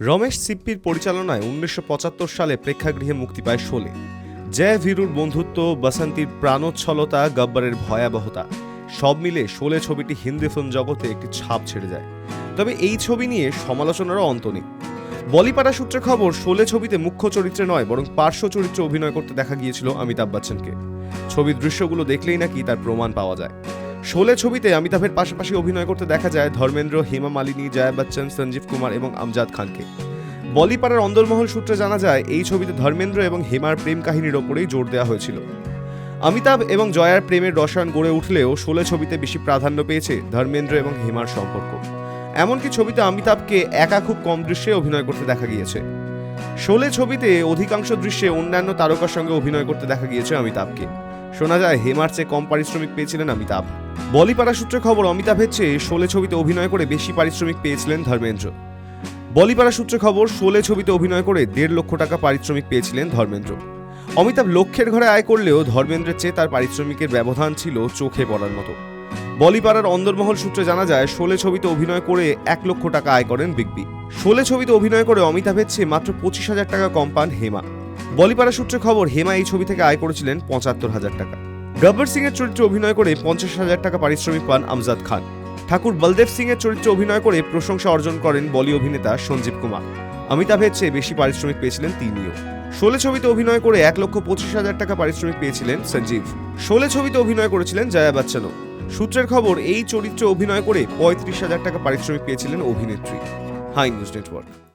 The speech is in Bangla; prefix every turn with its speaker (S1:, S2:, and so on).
S1: রমেশ সিপ্পির পরিচালনায় উনিশশো পঁচাত্তর সালে প্রেক্ষাগৃহে মুক্তি পায় শোলে। জয় ভীরুর বন্ধুত্ব, বাসন্তীর প্রাণোচ্ছলতা, গব্বরের ভয়াবহতা, সব মিলে শোলে ছবিটি হিন্দি ফিল্ম জগতে একটি ছাপ ছেড়ে যায়। তবে এই ছবি নিয়ে সমালোচনারও অন্ত নেই। বলিপাড়া সূত্রে খবর, শোলে ছবিতে মুখ্য চরিত্রে নয়, বরং পার্শ্ব চরিত্রে অভিনয় করতে দেখা গিয়েছিল অমিতাভ বচ্চনকে। ছবির দৃশ্যগুলো দেখলেই নাকি তার প্রমাণ পাওয়া যায়। শোলে ছবিতে অমিতাভের পাশাপাশি অভিনয় করতে দেখা যায় ধর্মেন্দ্র, হেমা মালিনী, জয়া বচ্চন, সঞ্জীব কুমার এবং আমজাদ খানকে। বলিপাড়ার অন্দরমহল সূত্রে জানা যায়, এই ছবিতে ধর্মেন্দ্র এবং হেমার প্রেম কাহিনীর ওপরেই জোর দেওয়া হয়েছিল। অমিতাভ এবং জয়ার প্রেমের রসায়ন গড়ে উঠলেও শোলে ছবিতে বেশি প্রাধান্য পেয়েছে ধর্মেন্দ্র এবং হেমার সম্পর্ক। এমনকি ছবিতে অমিতাভকে একা খুব কম দৃশ্যে অভিনয় করতে দেখা গিয়েছে। শোলে ছবিতে অধিকাংশ দৃশ্যে অন্যান্য তারকার সঙ্গে অভিনয় করতে দেখা গিয়েছে অমিতাভকে। শোনা যায়, হেমার চেয়ে কম পারিশ্রমিক পেয়েছিলেন অমিতাভ। বলিপাড়া সূত্রে খবর অমিতাভের চেয়ে শোলে ছবিতে অভিনয় করে বেশি পারিশ্রমিক পেয়েছিলেন ধর্মেন্দ্র। বলিপাড়া সূত্রে খবর, শোলে ছবিতে অভিনয় করে দেড় লক্ষ টাকা পারিশ্রমিক পেয়েছিলেন ধর্মেন্দ্র। অমিতাভ লক্ষ্যের ঘরে আয় করলেও ধর্মেন্দ্রের চেয়ে তার পারিশ্রমিকের ব্যবধান ছিল চোখে পড়ার মতো। বলিপাড়ার অন্দরমহল সূত্রে জানা যায়, শোলে ছবিতে অভিনয় করে এক লক্ষ টাকা আয় করেন বিগ বি। শোলে ছবিতে অভিনয় করে অমিতাভের চেয়ে মাত্র পঁচিশ হাজার টাকা কম পান হেমা। বলিপাড়া সূত্রে খবর, হেমা এই ছবি থেকে আয় করেছিলেন পঁচাত্তর হাজার টাকা। গব্বর সিং এর চরিত্রে অভিনয় করে পঞ্চাশ হাজার টাকা পারিশ্রমিক পান আমজাদ খান। ঠাকুর বলদেব সিং এর চরিত্রে অভিনয় করে প্রশংসা অর্জন করেন বলি অভিনেতা সঞ্জীব কুমার। অমিতাভের চেয়ে বেশি পারিশ্রমিক পেয়েছিলেন তিনিও। শোলে ছবিতে অভিনয় করে এক লক্ষ পঁচিশ হাজার টাকা পারিশ্রমিক পেয়েছিলেন সঞ্জীব। শোলে ছবিতে অভিনয় করেছিলেন জয়া বচ্চনও। সূত্রের খবর, এই চরিত্রে অভিনয় করে পঁয়ত্রিশ হাজার টাকা পারিশ্রমিক পেয়েছিলেন অভিনেত্রী। Hi news network.